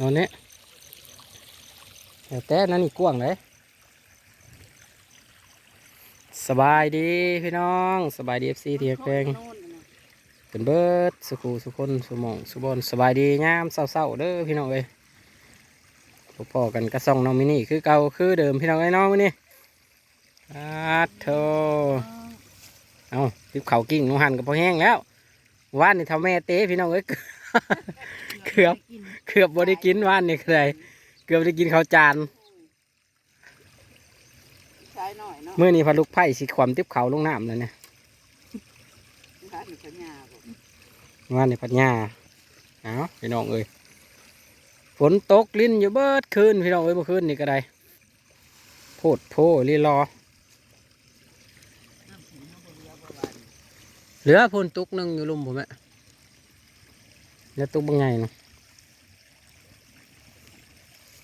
นอนเนี้ยแต่นั่นนี่กว้างเลยสบายดีพี่น้องสบายดีเอฟซีที่แพงเป็นเบิร์ดสุขูสุคนสุหมองสุบอนสบายดีงามเศร้าๆเด้อพี่น้องเอ้ยพอกันกระซองน้องมินี่คือเก่าคือเดิมพี่น้องไอ้ยน้องมินี่อาโธเอาทิบเขากิ่งหนูหันกับพอแห้งแล้วว่านนี่ทำแม่เต้พี่น้องเอ้ย เกือบ เกือบบ่ได้กินว่านนี่ก็ได้เกือบได้กินข้าวจานใช้หน่อยเนาะเมื่อนี้พาลุกไผ่สิความติบเขาลงน้ำเลยเนี่ยร้านหนูสัญญาผมว่านในพัดยาเอาพี่น้องเอ้ยฝนตกลิ้นอยู่เบิดคืนพี่น้องเอ้ยเมื่อคืนนี่ก็ได้โพดโพลีรอน้ำถึงน้ำบเรือบ่หวานเหลือพนตุกหนึงอยู่ลุมผมอะ เหลือตุกบางไงนะ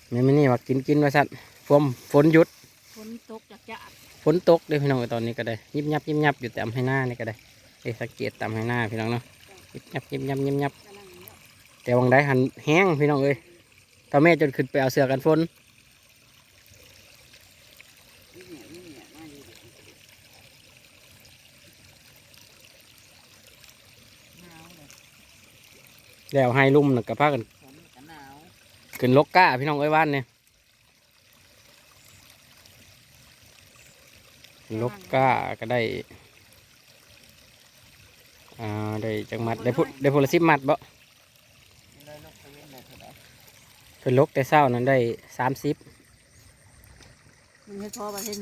แม่ไม่นี่ว่ากินกินว่าสัตว์ฝนฝนหยุดฝนตกจากจะฝนตกเด้อพี่น้องเอ้ยตอนนี้ก็ได้ยิบยับยิบยับอยู่ตามให้หน้านี่ก็ได้เอ้ยสังเกตตามให้หน้าพี่น้องเนาะยิบยับยิบยับยิบยับกำลังเนี้ยแต่วังได้หันแห้งพี่น้องเอ้ยตาแม่จนขึ้นไปเอาเสือกันฝนนี่เนี่ยนี่เนี่ยมาอยู่เดี๋ยวหนาวเลย แล้วให้ลุ่มน่ะกับพากันฝนก็หนาวขึ้นลกก้าพี่น้องเอ้ยว่านเนี่ยขึ้นลกก้าก็ได้อ่าได้จังมัดได้พุได้พลสิบมัดบ่เลยลกไปเว้นเลยเท่าไหร่เป็นลกแต่เศร้านั้นได้สามสิบมันให้พอประเทศห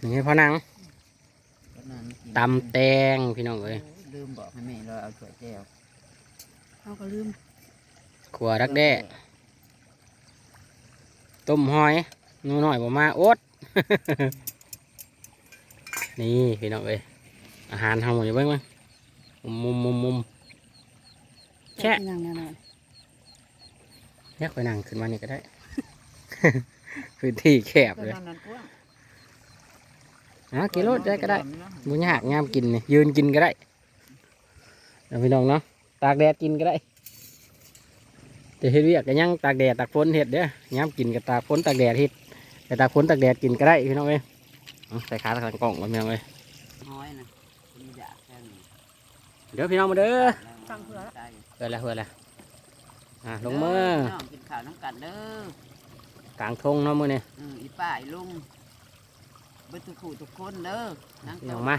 นึ่งให้พ่อนังก็นั่นกินตำแตงพี่น้องเอ้ยโลืมบอกให้แม่เราเอาถ้วยแก้วเขาก็ลืมขัวรักแด้ต้มหอยหนูหน่อยบ่มาอดนี่พี่น้องเอ้ยอาหารทำหมดอยู่เบ้างมั้ยมุมมุมมุมแช่นั่งแน่นอนแยกไปนั่งขึ้นมานี่ก็ได้ พื้นที่แคบก็เลยนั่งนั่นกว้างอะกินรถได้ก็ได้บุญยากงามกินนี่ยืนกินก็ได้ เดี๋ยวพี่น้องเนาะตากแดดกินก็ได้แต่เฮ็ดเวียกก็ยังตากแดดตากฝนเฮ็ดเด้อยามกินก็ตากฝนตากแดดเฮ็ดแต่ตากฝนตากแดดกินก็ได้พี่น้องเอ้ยเอาใส่ขาทางกล่องมาพี่น้องเอ้ยน้อยนะคุณอยากแค่นี้เดี๋ยวพี่น้องมาเด้อฟังเพื่อเพื่อแล้วเพื่อแล้วอะลงมือน้องกินข้าวน้ำกันเด้อกลางทงเนาะมือนี่อืมอีป้าอีลุงเบิดทุกคู่ทุกคนเด้อนั่งพี่โต๊ะน้องมา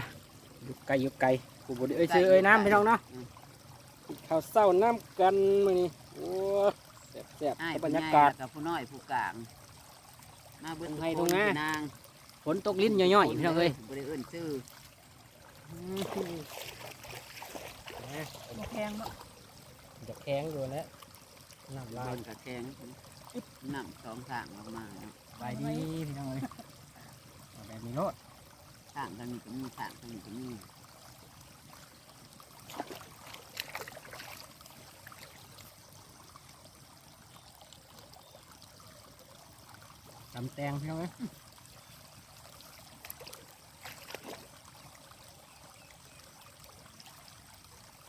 อยู่ไกลอยู่ไกล กูบ่ได้เอ้ยซื้อเอ้ยน้ำพี่น้องเนาะอืมข้าวเศร้าน้ำกันมือนี่โอ้แซ่บอ้ายๆบรผู้รใหยาญ่กาศกับผู้น้อยผู้กลางมาเบิดทุกให้คตรนงหน้าพี่นางฝนตกลิ้นย่อยๆพี่น้องเอ้ยบ่ได้เอิ้นชื่อแพงเนาะจะแข็งอยู่แล้วน้ำลาลายยกระแข็งน้ำสองทางออกมาเนาะไปดีพี่น้องเอ้ยเอาแบบนี้โลดทางทางนี้ก็มีทางทางนี้ก็มี ตำแตงพี่น้องเอ้ย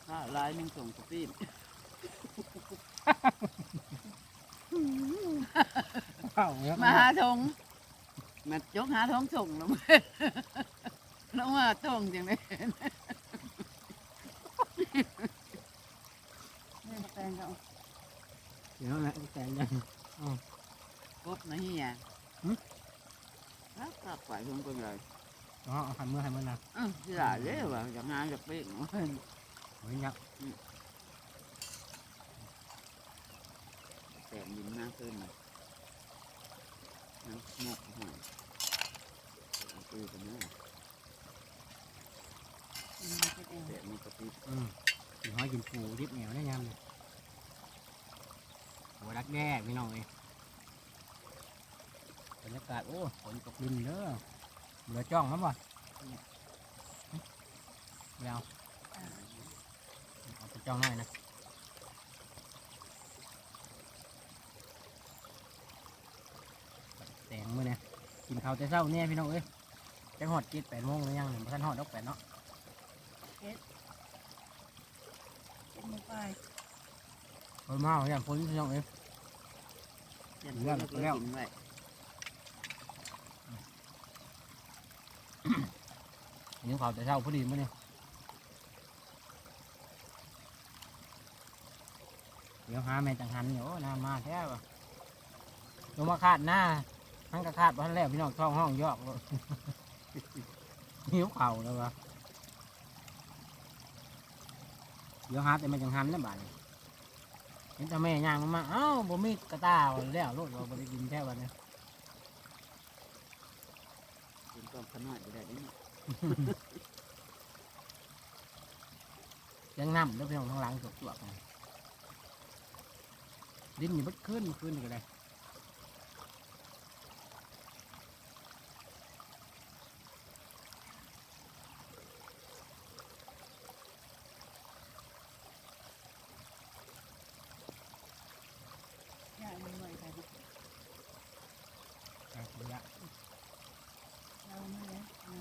ถ้าลายหนึงส่งกระปีนข้าวเนี่ยมาหาทงมายกหาทงส่งลงมาลงมาทงจังเลยแม่แพงก็เอาเดี๋ยวนะแตงยังกบนะเฮียหึ แล้วก็ปล่อยทงไปเลยอ๋อเอาหันมือหันมือนะเออสิหลายเลยว่ะจากงานจากเป๊กเนาะเฮ้ยยักษ์แต่ดินมากขึ้นนะน้ำหมกหอยเอาปืนกันนะอืมเฮ็ดเองแต่มันกระปิดอืมกินหอยกินปูดิบเหนียวได้ยำเลยโหรักแด้พี่น้องเอ้ยบ รรยากาศโอ้ฝนตกลิ้นเด้อเหลือจ้องมั้งบ่เดี๋ยวเอาไปจ้องหน่อยนะแตงมือเนี่ยกินข้าวแต่เช้าเนี่ยพี่น้องเอ้ยจังหอดเจ็ดแปดโมงหรือยังเนี่ยท่านหอดดอกแปดเนาะเฮ็ดมือไปคนมาเอาอย่างคนพี่น้องเอ้ยเจ็ดเรื่องเลิกแล้แล้ว วกินไว้ยิงเขาแต่เช้าพอดีมั้ยเนี่ยเดี๋ยวหาแม่จังหันเนี่ยน้ำมาแท้ว่ลงมาคาดหน้าทั้งกระคาดบ้านแล้วพี่น้องท้องห้องยอกเลยหิวเข่าแล้ววะเดี๋ยวหาแต่แม่จังหันแล้วบ้านเห็นแต่แม่ย่างลงมาเอ้าบ่มีกระตาแล้วลูกเราบ่ได้กินแค่วันนี้กินก้อนขนาดอยู่ได้นี่ ยังน้ำแล้วพี่น้องทั้งหลังจวกจวกๆนะดินอยู่บัดขึ้นขึ้นก็ได้ย่ามันเหนื่อยไปดิครับระยะเราไม่เลยอ่า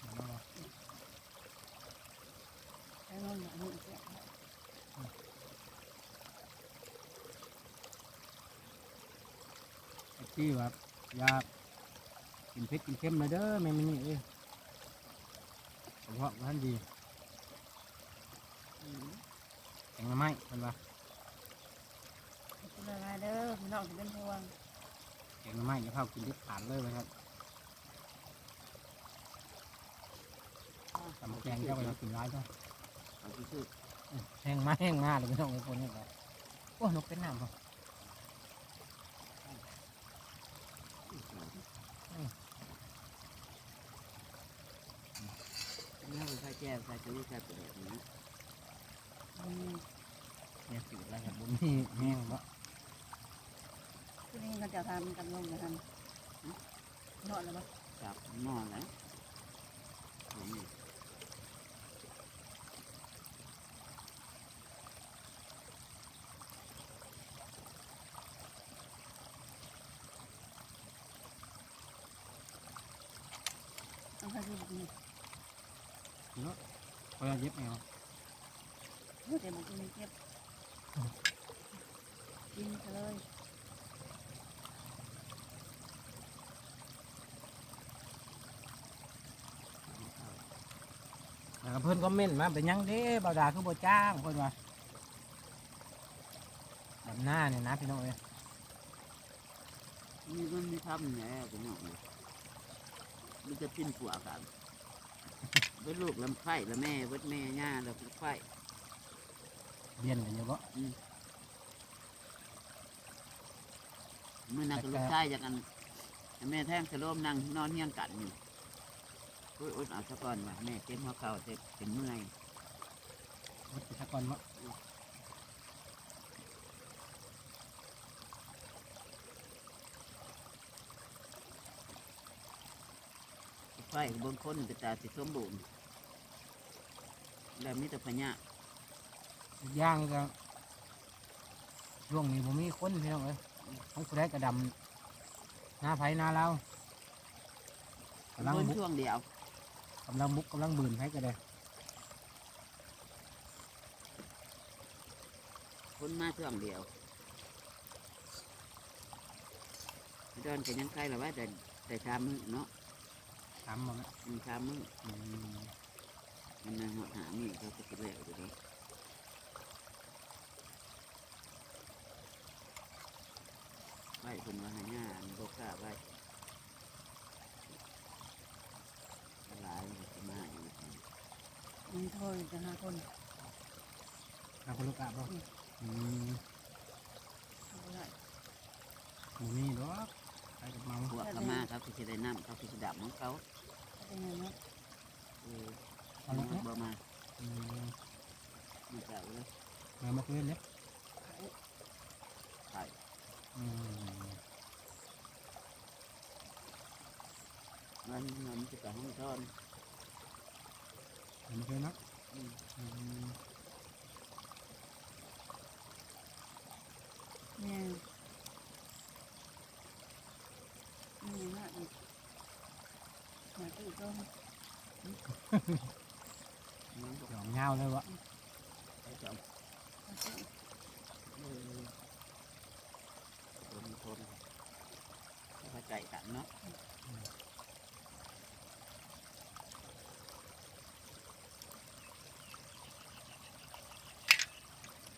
เดี๋ยวเรา แล้วนอนหลับมือแก่ ไอ้ ที่แบบอยากกินเผ็ดกินเค็มเลยเด้อแม่มันนี่เอ้ยเฉพาะท่านดีอืมแข็งละไม้เป็นว่าคุณอะไรเด้อพี่น้องจะเป็นห่วงแข็งละไม้จะเข้ากินที่ขาดเลยนะครับตำแกงเจ้าก็จะกินร้ายจ้ะเอาที่สุดแห้งมาแห้งมาเลยพี่น้องไอ้คนนี้ก็โอ้นกเป็นน้ำเหรอ เนี่ย ใส่แก้วใส่จุ้ยใส่ประเดี๋ยวนี้อืมเนี่ยสีอะไรครับบุญนี่แห้งบ่ทีนี้ก็จะทำกันลงนะทำนอนแล้วปะจับหม้อแล้วผมนี่ เอาไปที่บุญ พอเราเย็บแมวเมื่อแต่บุญมีเก็บกินไปเลยแล้วก็เพิ่นคอมเมนต์มาเป็นหยังเด้บ่าวดาคือบ่จ้างเพิ่นว่าแบบหน้าเนี่ยนะพี่น้องเอ้ยนี่มันมีทำแหน่ผมบอกเลยมันจะปิ้นผัวกัน เป็นลูกลำไส้ละแม่เวดแม่ย่าแล้วลำไส้เรียนกันอยู่บ่เมื่อนักลูกชายจากกันแม่แท่งสะโลมนั่งนอนเฮียงกันอยู่โอ้ยอดเอาซะก่อนว่ะแม่เจ็บหัวเข่าเจ็บเป็นเมื่อยวัดตะกอนบ่ ไฟบางคนเป็นตาสิสมบูรณ์แล้วมีแต่พญาอีกอย่างก็ช่วงนี้บ่มีคนพี่น้องเอ้ยของผู้ใดก็ดำหน้าไผหน้าเรากำลังเพิ่นบุกช่วงเดียวกำลังบุกกำลังบืนไผก็ได้คนมาช่วงเดียวเดินกันยังใครหรอว่าแต่แต่ชามมือเนาะ ถามบ่แม่มันชามมืออืมมันนางหานี่เขาก็จะเลี้ยงอยู่ดีไว้คนว่าหายาอันบกล้าไว้หลายมันจะมาอยู่มันโทษจะห้าคนเอาคนลูกกะบ่อืมเอาไปเลยบ่มีดอกไปกับเมาพวกเขามาเขาคือจะได้น้ำเขาคือจะดับของเขา เป็นไงเนาะเออเอาลูกมาเน มาที่ก็น้องบอกหยองเงาเลยวะให้เจ้ามาที่เออทนทนเข้าใจกันเนาะ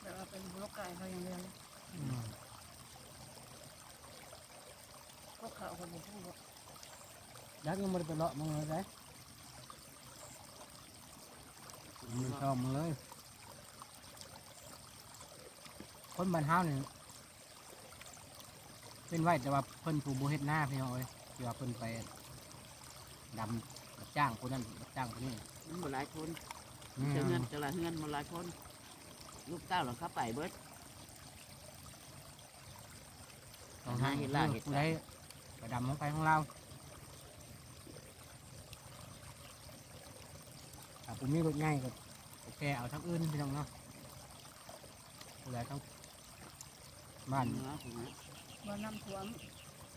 เดี๋ยวเราเป็นบุรกไก่เขาอย่างเดียวเลยพวกเขาคนบุกบุก ยักษ์ยังไม่ได้ไปเลาะมึงเลยไงมึงชอบมึงเลย คนบ้านเฮานี่เป็นไว้แต่ว่าเพิ่นผูกบูเฮ็ดหน้าพี่น้องเอ้ยที่ว่าเพิ่นไปดำรับจ้างคนนั้นรับจ้างคนนี้มันบ่หลายคนอืมเจอเงินเจอละเงินบ่หลายคน ลูกเต้าเราเข้าไปเบิด ต้องหาเฮ็ดลาเฮ็ดผู้ใดไปดำของไปของเรา ถ้าผมมีรถง่ายก็โอเคเอาทั้งอื่นพี่น้องเนาะผู้ใดทั้งบ้านเนื้อถูกไหมบ่น้ำท่วม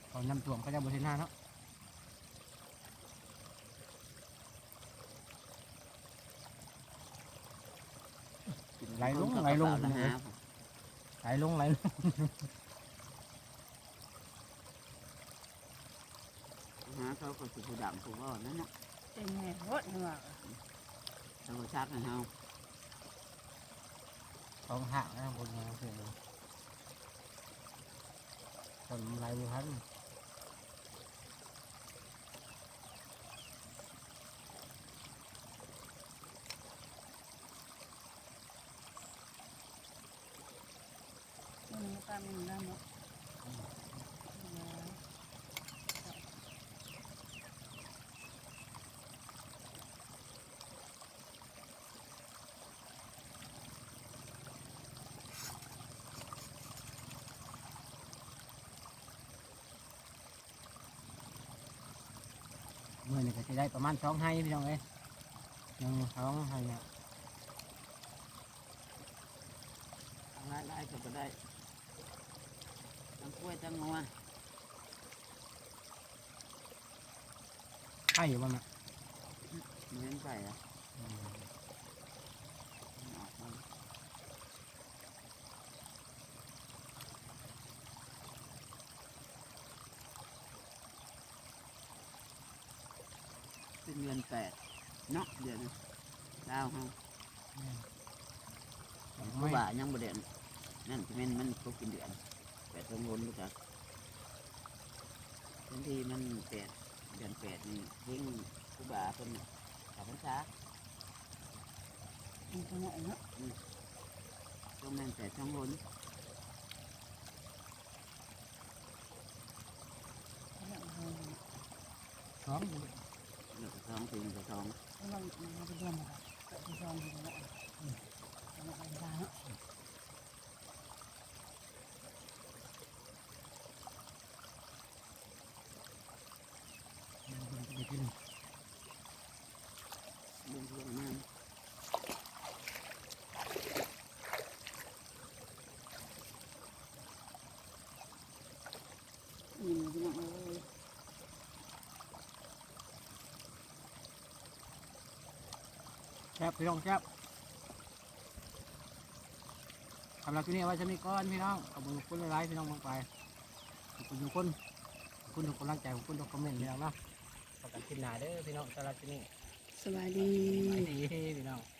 เขานำถ่วงเขาจะบริหน้าเนาะไหลลงไหลลงละหาไหลลงไหลลงหาเขาก็สิผู้ดำผู้ว่านั่นน่ะเป็นไงรถหัวเขาก็ชักให้เฮาต้อง หักนะคนงานเสียคนไหลบุหันมันตามมันได้ห มดเมื่อนี่ก็จะได้ประมาณสองให้พี่น้องเอ้ยหนึ่งสองให้เนี่ยหลายหลายก็บ่ได้ทั้งกล้วยทั้งงัวให้อยู่บ้างนะเหมือนไปอะออกมาเป็นเดือนแปดเนาะเดือนนี้ดาวเฮาผู้ไม่บ่ายังบ่เดือนนั่นจะเป็นมันครบกินเดือนแปดสองวนรู้จักบางทีมันแปดเดือนแปดนี่เพ่งผู้บ่าเป็นขาวพรรษามันก็เหมาะเนาะต้องแม่นแปดสองวนแล้วเอาสอง เลือกสองปีกับสองเอามันมาเป็นเดือนละก็จะจองอยู่แล้วเอามาเป็นดาเนาะ ไปกิน เรื่องเรื่องนั้น อืมพี่น้องเอ้ย แซ่บพี่น้องแซ่บสำหรับที่นี่เอาไว้จะมีก้อนพี่น้องขอบคุณทุกคนหลายๆพี่น้องมากไปขอบคุณทุกคนขอบคุณทุกกำลังใจขอบคุณทุกคอมเมนต์พี่น้องเนาะขอบคุณที่หนาเด้อพี่น้องสำหรับที่นี่สวัสดีสวัสดีพี่น้อง